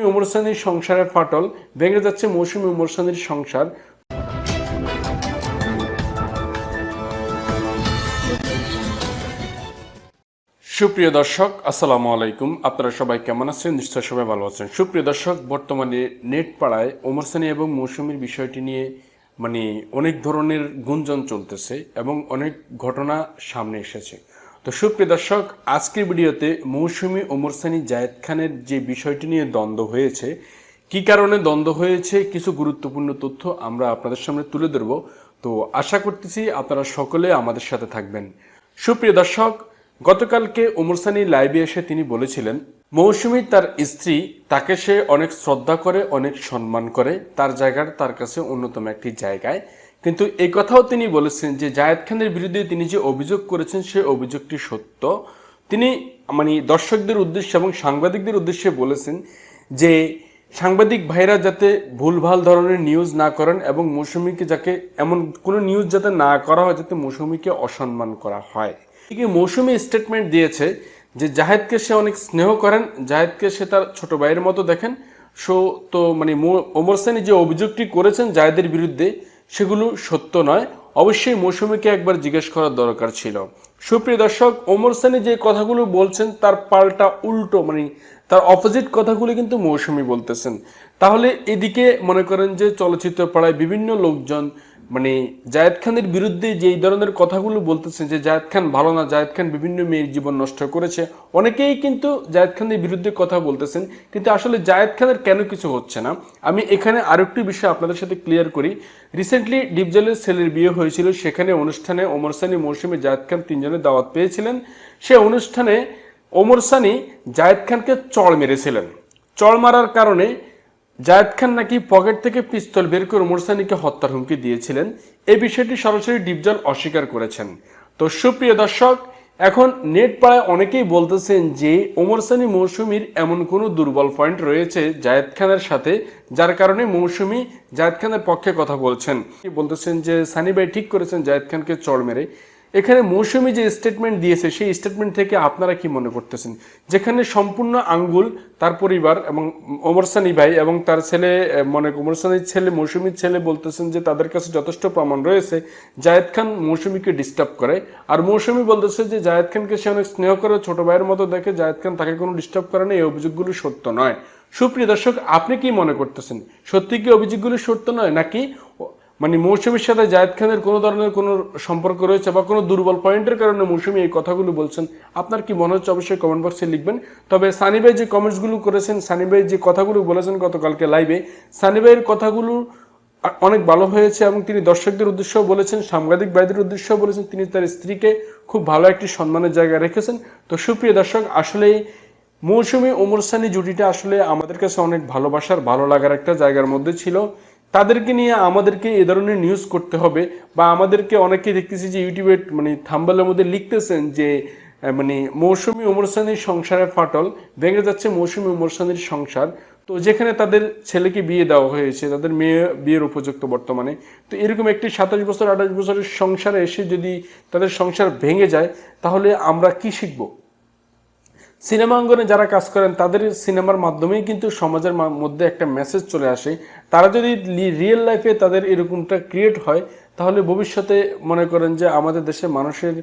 মৌসুমী ওমর সানির সংসারের ফাটল ভেঙে যাচ্ছে মৌসুমী ওমর সানির সংসার। সুপ্রিয় দর্শক, আসসালামু আলাইকুম। আপনারা সবাই কেমন আছেন? নিশ্চয় সবাই ভালো আছেন। সুপ্রিয় দর্শক, বর্তমানে নেট পাড়ায় ওমর সানি এবং মৌসুমীর বিষয়টি নিয়ে মানে অনেক ধরনের গুঞ্জন চলতেছে এবং অনেক ঘটনা সামনে এসেছে। তো সুপ্রিয় দর্শক, আজকের ভিডিওতে মৌসুমী ওমর সানি জায়েদ খানের যে বিষয়টি নিয়ে দ্বন্দ্ব হয়েছে, কি কারণে দ্বন্দ্ব হয়েছে, কিছু গুরুত্বপূর্ণ তথ্য আমরা আপনাদের সামনে তুলে ধরব। তো আশা করতেছি আপনারা সকলে আমাদের সাথে থাকবেন। সুপ্রিয় দর্শক, গতকালকে ওমর সানি লাইভে এসে তিনি বলেছিলেন, মৌসুমী তার স্ত্রী, তাকে সে অনেক শ্রদ্ধা করে, অনেক সম্মান করে, তার জায়গার, তার কাছে অন্যতম একটি জায়গায়। কিন্তু এই কথাও তিনি বলেছেন যে জায়েদ খানের বিরুদ্ধে তিনি যে অভিযোগ করেছেন সে অভিযোগটি সত্য। তিনি মানে দর্শকদের উদ্দেশ্যে এবং সাংবাদিকদের উদ্দেশ্যে বলেছেন যে সাংবাদিক ভাইরা যাতে ভুলভাল ধরনের নিউজ না করেন এবং মৌসুমীকে যাকে এমন কোনো নিউজ যাতে না করা হয়, যাতে মৌসুমীকে অসম্মান করা হয়। এদিকে মৌসুমী স্টেটমেন্ট দিয়েছে যে জাহেদকে সে অনেক স্নেহ করেন, জাহেদকে সে তার ছোট ভাইয়ের মতো দেখেন। সো, তো মানে ওমর সানি যে অভিযোগটি করেছেন জাহেদের বিরুদ্ধে সেগুলো সত্য নয়। অবশ্যই মৌসুমীকে একবার জিজ্ঞেস করার দরকার ছিল। সুপ্রিয় দর্শক, ওমর সানি যে কথাগুলো বলছেন, তার পাল্টা উল্টো মানে তার অপোজিট কথাগুলো কিন্তু মৌসুমী বলতেছেন। তাহলে এদিকে মনে করেন যে চলচ্চিত্র পাড়ায় বিভিন্ন লোকজন মানে জায়েদ খানের বিরুদ্ধে যে এই ধরনের কথাগুলো বলতেছেন যে জায়েদ খান ভালো না, জায়েদ খান বিভিন্ন মেয়ের জীবন নষ্ট করেছে, অনেকেই কিন্তু জায়েদ খানের বিরুদ্ধে কথা বলতেছেন, কিন্তু আসলে জায়েদ খানের কেন কিছু হচ্ছে না? আমি এখানে আরেকটি বিষয় আপনাদের সাথে ক্লিয়ার করি। রিসেন্টলি ডিপজলের ছেলের বিয়ে হয়েছিল, সেখানে অনুষ্ঠানে ওমর সানি মৌসুমে জায়েদ খান তিনজনের দাওয়াত পেয়েছিলেন। সে অনুষ্ঠানে ওমর সানি জায়েদ খানকে চড় মেরেছিলেন। চড় মারার কারণে জায়েদ খান নাকি পকেট থেকে পিস্তল বের করে ওমর সানিকে হত্যার হুমকি দিয়েছিলেন এই বিষয়টি সরাসরি ডিপজল অস্বীকার করেছেন। তো সুপ্রিয় দর্শক, এখন নেট পাড়ায় অনেকেই বলতেছেন যে ওমর সানি মৌসুমীর এমন কোনো দুর্বল পয়েন্ট রয়েছে জায়েদ খানের সাথে, যার কারণে মৌসুমি জায়েদ খানের পক্ষে কথা বলছেন। বলতেছেন যে সানি ভাই ঠিক করেছেন জায়েদ খানকে চড় মেরে। এখানে মৌসুমী যে স্টেটমেন্ট দিয়েছে, সেই স্টেটমেন্ট থেকে আপনারা কি মনে করতেছেন? যেখানে সম্পূর্ণ আঙ্গুল, তার পরিবার এবং ওমর সানি ভাই এবং তার ছেলে, মনে ওমর সানির ছেলে, মৌসুমীর ছেলে বলতেছেন যে তাদের কাছে যথেষ্ট প্রমাণ রয়েছে। জায়েদ খান মৌসুমীকে ডিস্টার্ব করে। আর মৌসুমী বলতেছে যে জায়েদ খানকে সে অনেক স্নেহ করে, ছোট ভাইয়ের মতো দেখে জায়েদ খান তাকে কোনো ডিস্টার্ব করে না, এই অভিযোগগুলো সত্য নয়। সুপ্রিয় দর্শক, আপনি কি মনে করতেছেন? সত্যি কি অভিযোগগুলো সত্য নয়? নাকি মানে মৌসুমীর সাথে জায়েদ খানের কোনো ধরনের কোনো সম্পর্ক রয়েছে বা কোনো দুর্বল পয়েন্টের কারণে মৌসুমী এই কথাগুলো বলছেন? আপনার কি মনে হচ্ছে? অবশ্যই কমেন্ট বক্সে লিখবেন। তবে সানি ভাই যে কমেন্টসগুলো করেছেন, সানি ভাই যে কথাগুলো বলেছেন গতকালকে লাইভে সানি ভাইয়ের কথাগুলো অনেক ভালো হয়েছে এবং তিনি দর্শকদের উদ্দেশ্যেও বলেছেন, সাংবাদিক ভাইদের উদ্দেশ্যেও বলেছেন, তিনি তার স্ত্রীকে খুব ভালো একটি সম্মানের জায়গায় রেখেছেন। তো সুপ্রিয় দর্শক আসলেই মৌসুমী ওমর সানি জুটিটা আসলে আমাদের কাছে অনেক ভালোবাসার, ভালো লাগার একটা জায়গার মধ্যে ছিল। তাদেরকে নিয়ে আমাদেরকে এ ধরনের নিউজ করতে হবে বা আমাদেরকে অনেকেই দেখতেছি যে ইউটিউবে মানে থাম্বালের মধ্যে লিখতেছেন যে মানে মৌসুমী ওমর সংসারে ফাটল, ভেঙে যাচ্ছে মৌসুমী ওমর সানির সংসার। তো যেখানে তাদের ছেলেকে বিয়ে দেওয়া হয়েছে, তাদের মেয়ে বিয়ের উপযুক্ত বর্তমানে। তো এরকম একটি সাতাশ বছর, আঠাশ বছরের সংসারে এসে যদি তাদের সংসার ভেঙে যায়, তাহলে আমরা কি শিখব? সিনেমা অঙ্গনে যারা কাজ করেন, তাদের সিনেমার মাধ্যমেই কিন্তু সমাজের মধ্যে একটা মেসেজ চলে আসে। তারা যদি রিয়েল লাইফে তাদের এরকমটা ক্রিয়েট হয়, তাহলে ভবিষ্যতে মনে করেন যে আমাদের দেশে মানুষের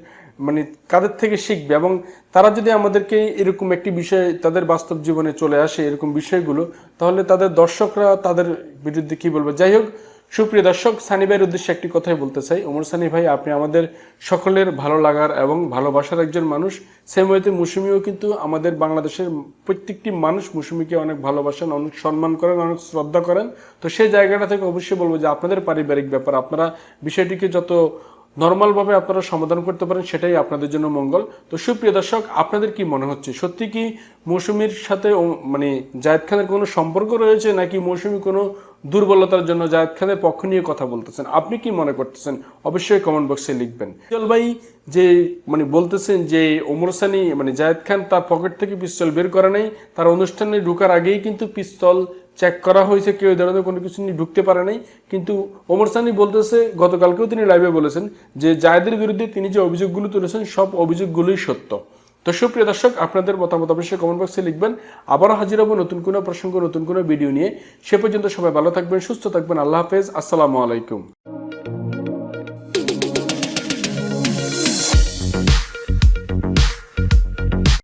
মানে কাদের থেকে শিখবে? এবং তারা যদি আমাদেরকে এরকম একটি বিষয় তাদের বাস্তব জীবনে চলে আসে, এরকম বিষয়গুলো, তাহলে তাদের দর্শকরা তাদের বিরুদ্ধে কি বলবে? যাই হোক সুপ্রিয় দর্শক, সানি ভাইয়ের উদ্দেশ্যে একটি কথাই বলতে চাই। ওমর সানি ভাই, আপনি আমাদের সকলের ভালো লাগার এবং ভালোবাসার একজন মানুষ। সেম ওয়েতে মুসুমিও কিন্তু আমাদের বাংলাদেশের প্রত্যেকটি মানুষ মুসুমিকে অনেক ভালোবাসেন, অনেক সম্মান করেন, অনেক শ্রদ্ধা করেন। তো সেই জায়গাটা থেকে অবশ্যই বলব যে আপনাদের পারিবারিক ব্যাপার, আপনারা বিষয়টিকে যত নর্মালভাবে আপনারা সমাধান করতে পারেন, সেটাই আপনাদের জন্য মঙ্গল। তো সুপ্রিয় দর্শক, আপনাদের কি মনে হচ্ছে? সত্যি কি মৌসুমীর সাথে মানে জায়েদ খানের কোনো সম্পর্ক রয়েছে, নাকি মৌসুমী কোনো দুর্বলতার জন্য জায়েদ খানের পক্ষ নিয়ে কথা বলতেছেন। আপনি কি মনে করতেছেন? অবশ্যই কমেন্ট বক্সে লিখবেন। ভাই যে মানে বলতেছেন যে, ওমর সানি মানে জায়েদ খান তার পকেট থেকে পিস্তল বের করা নাই। তার অনুষ্ঠানে ঢোকার আগেই কিন্তু পিস্তল চেক করা হয়েছে। কেউ এই ধরনের কোনো কিছু নিয়ে ঢুকতে পারে নাই। কিন্তু ওমর সানি বলতেছে, গতকালকেও তিনি লাইভে বলেছেন যে, জায়েদের বিরুদ্ধে তিনি যে অভিযোগগুলো তুলেছেন, সব অভিযোগগুলোই সত্য। তো সুপ্রিয় দর্শক, আপনাদের মতামত অবশ্যই কমেন্ট বক্সে লিখবেন। আবারও হাজির হব নতুন কোনো প্রসঙ্গ, নতুন কোনো ভিডিও নিয়ে। সে পর্যন্ত সবাই ভালো থাকবেন, সুস্থ থাকবেন। আল্লাহ হাফেজ। আসসালামু আলাইকুম।